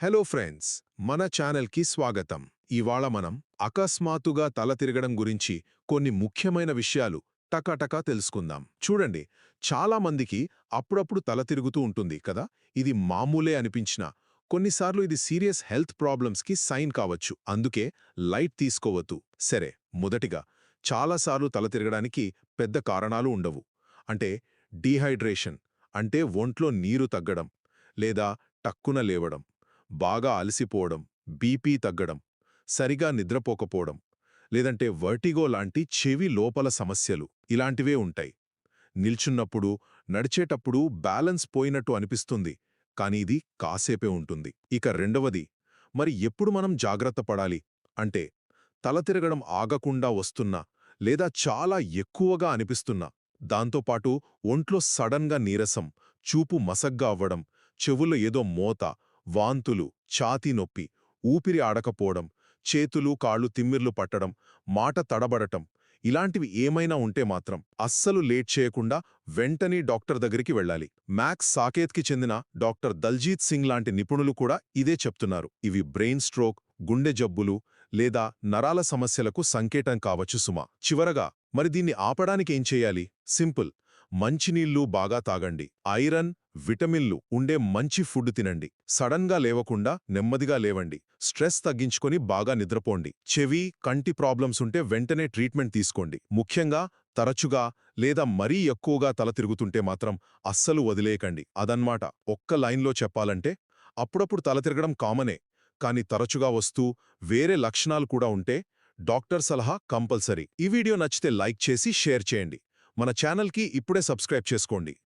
Hello friends మన ఛానల్కి స్వాగతం. ఇవాళ మనం అకస్మాత్తుగా తల తిరగడం గురించి కొన్ని ముఖ్యమైన విషయాలు టకాటకా తెలుసుకుందాం. చూడండి చాలా మందికి అప్పుడప్పుడు తల తిరుగుతూ ఉంటుంది కదా? ఇది మామూలే అనిపించినా కొన్నిసార్లు ఇది సీరియస్ హెల్త్ ప్రాబ్లమ్స్కి సైన్ కావచ్చు. అందుకే లైట్ తీసుకోవద్దు. సరే మొదటిగా చాలాసార్లు తల తిరగడానికి పెద్ద కారణాలు ఉండవు. అంటే డీహైడ్రేషన్ అంటే ఒంట్లో నీరు తగ్గడం లేదా టక్కున లేవడం. బాగా అలసిపోవడం బీపీ తగ్గడం సరిగా నిద్రపోకపోవడం లేదంటే వర్టిగో లాంటి చెవి లోపల సమస్యలు ఇలాంటివే ఉంటాయి. నిల్చున్నప్పుడు నడిచేటప్పుడు బ్యాలెన్స్ పోయినట్టు అనిపిస్తుంది కాని ఇది కాసేపే ఉంటుంది. ఇక రెండవది మరి ఎప్పుడు మనం జాగ్రత్త పడాలి? అంటే తల తిరగడం ఆగకుండా వస్తున్నా లేదా చాలా ఎక్కువగా అనిపిస్తున్నా దాంతోపాటు ఒంట్లో సడన్గా నీరసం చూపు మసగ్గా అవ్వడం చెవుల్లో ఏదో మోత వాంతులు ఛాతీ నొప్పి ఊపిరి ఆడకపోవడం చేతులు కాళ్ళు తిమ్మిర్లు పట్టడం మాట తడబడటం ఇలాంటివి ఏమైనా ఉంటే మాత్రం అస్సలు లేట్ చేయకుండా వెంటనే డాక్టర్ దగ్గరికి వెళ్ళాలి. మ్యాక్స్ సాకేత్కి చెందిన డాక్టర్ దల్జీత్ సింగ్ లాంటి నిపుణులు కూడా ఇదే చెప్తున్నారు. ఇవి బ్రెయిన్ స్ట్రోక్ గుండె జబ్బులు లేదా నరాల సమస్యలకు సంకేతం కావచ్చు సుమా. చివరగా మరి దీన్ని ఆపడానికి ఏం చేయాలి? సింపుల్. మంచినీళ్ళు బాగా తాగండి. ఐరన్ విటమిన్లు ఉండే మంచి ఫుడ్ తినండి. సడన్గా లేవకుండా నెమ్మదిగా లేవండి. స్ట్రెస్ తగ్గించుకొని బాగా నిద్రపోండి. చెవి కంటి ప్రాబ్లమ్స్ ఉంటే వెంటనే ట్రీట్మెంట్ తీసుకోండి. ముఖ్యంగా తరచుగా లేదా మరీ ఎక్కువగా తల తిరుగుతుంటే మాత్రం అస్సలు వదిలేయకండి. అదన్మాట. ఒక్క లైన్లో చెప్పాలంటే అప్పుడప్పుడు తల తిరగడం కామనే. కానీ తరచుగా వస్తూ వేరే లక్షణాలు కూడా ఉంటే డాక్టర్ సలహా కంపల్సరీ. ఈ వీడియో నచ్చితే లైక్ చేసి షేర్ చేయండి. మన ఛానల్కి ఇప్పుడే సబ్స్క్రైబ్ చేసుకోండి.